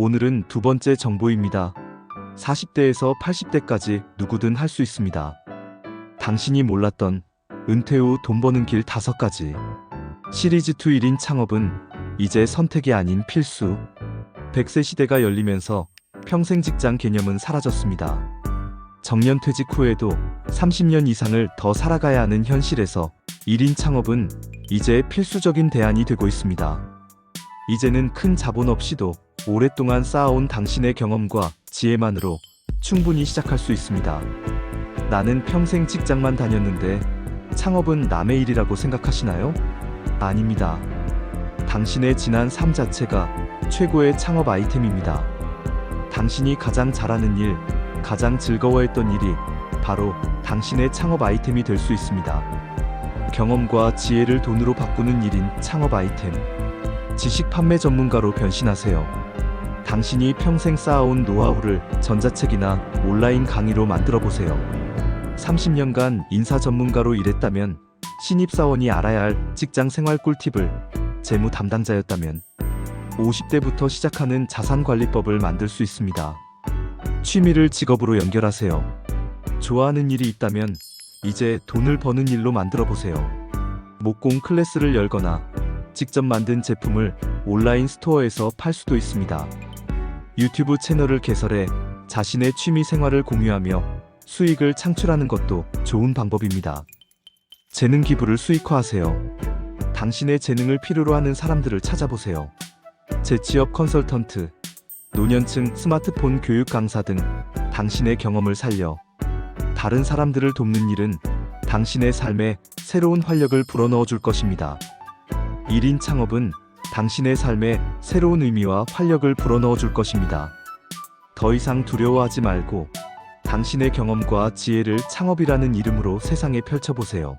오늘은 두 번째 정보입니다. 40대에서 80대까지 누구든 할 수 있습니다. 당신이 몰랐던 은퇴 후 돈 버는 길 다섯 가지. 시리즈 2 1인 창업은 이제 선택이 아닌 필수. 100세 시대가 열리면서 평생 직장 개념은 사라졌습니다. 정년 퇴직 후에도 30년 이상을 더 살아가야 하는 현실에서 1인 창업은 이제 필수적인 대안이 되고 있습니다. 이제는 큰 자본 없이도 오랫동안 쌓아온 당신의 경험과 지혜만으로 충분히 시작할 수 있습니다. 나는 평생 직장만 다녔는데 창업은 남의 일이라고 생각하시나요? 아닙니다. 당신의 지난 삶 자체가 최고의 창업 아이템입니다. 당신이 가장 잘하는 일, 가장 즐거워했던 일이 바로 당신의 창업 아이템이 될 수 있습니다. 경험과 지혜를 돈으로 바꾸는 일인 창업 아이템. 지식 판매 전문가로 변신하세요. 당신이 평생 쌓아온 노하우를 전자책이나 온라인 강의로 만들어 보세요. 30년간 인사 전문가로 일했다면 신입사원이 알아야 할 직장 생활 꿀팁을 재무 담당자였다면 50대부터 시작하는 자산 관리법을 만들 수 있습니다. 취미를 직업으로 연결하세요. 좋아하는 일이 있다면 이제 돈을 버는 일로 만들어 보세요. 목공 클래스를 열거나 직접 만든 제품을 온라인 스토어에서 팔 수도 있습니다. 유튜브 채널을 개설해 자신의 취미 생활을 공유하며 수익을 창출하는 것도 좋은 방법입니다. 재능 기부를 수익화하세요. 당신의 재능을 필요로 하는 사람들을 찾아보세요. 재취업 컨설턴트, 노년층 스마트폰 교육 강사 등 당신의 경험을 살려 다른 사람들을 돕는 일은 당신의 삶에 새로운 활력을 불어넣어 줄 것입니다. 1인 창업은 당신의 삶에 새로운 의미와 활력을 불어넣어 줄 것입니다. 더 이상 두려워하지 말고 당신의 경험과 지혜를 창업이라는 이름으로 세상에 펼쳐보세요.